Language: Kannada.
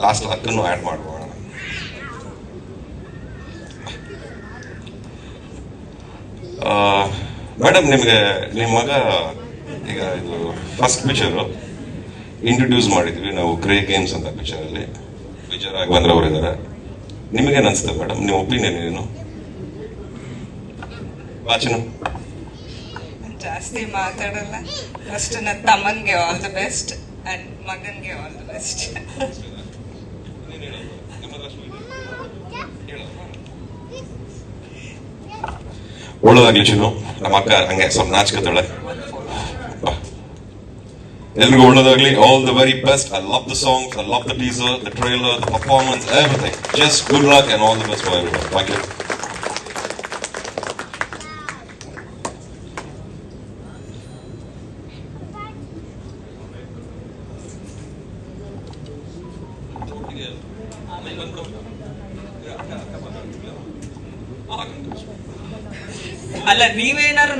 ಲಾಸ್ಟ್ ಹಕ್ಕನ್ನು ಆ್ಯಡ್ ಮಾಡ್ಬೋಣ ಮೇಡಮ್ ನಿಮಗೆ ನಿಮ್ಮ ಮಗ ಈಗ ಇದು ಫಸ್ಟ್ ಪಿಕ್ಚರು ಇಂಟ್ರೊಡ್ಯೂಸ್ ಮಾಡಿದ್ವಿ. ನಾವು ಕ್ರೇ ಗೇಮ್ಸ್ ಅಂತ ಪಿಕ್ಚರಲ್ಲಿ ವಿಜಯ ರಾಘವೇಂದ್ರ ಅವರು ಇದ್ದಾರೆ. ನಿಮಗೇನು ಅನಿಸ್ತದೆ ಮೇಡಮ್ ನಿಮ್ಮ ಒಪಿನಿಯನ್ ಏನು? ವಾಚನ? ಜಾಸ್ತಿ ಮಾತಾಡಲ್ಲ. ಫಸ್ಟ್ ನನ್ನ ತಮ್ಮನ್ಗೆ ಆಲ್ ದ ಬೆಸ್ಟ್ ಅಂಡ್ ಮಗನಿಗೆ ಆಲ್ ದ ಬೆಸ್ಟ್ ಒಳ್ಳೇದಾಗ್ಲಿ ಚಿನ್ನು ನಮ್ಮ ಅಕ್ಕ ಹಂಗೆ ಸ್ವಲ್ಪ ನಾಚ್ಕೋತಾಳೆ ಬಾ. ಎಲ್ರಿಗೂ ಒಳ್ಳೇದಾಗ್ಲಿ all the very best I love the song I love the teaser the trailer the performance everything just good luck and all the best for everyone thank you ಅಲ್ಲ ನೀವೇನಾದ್ರು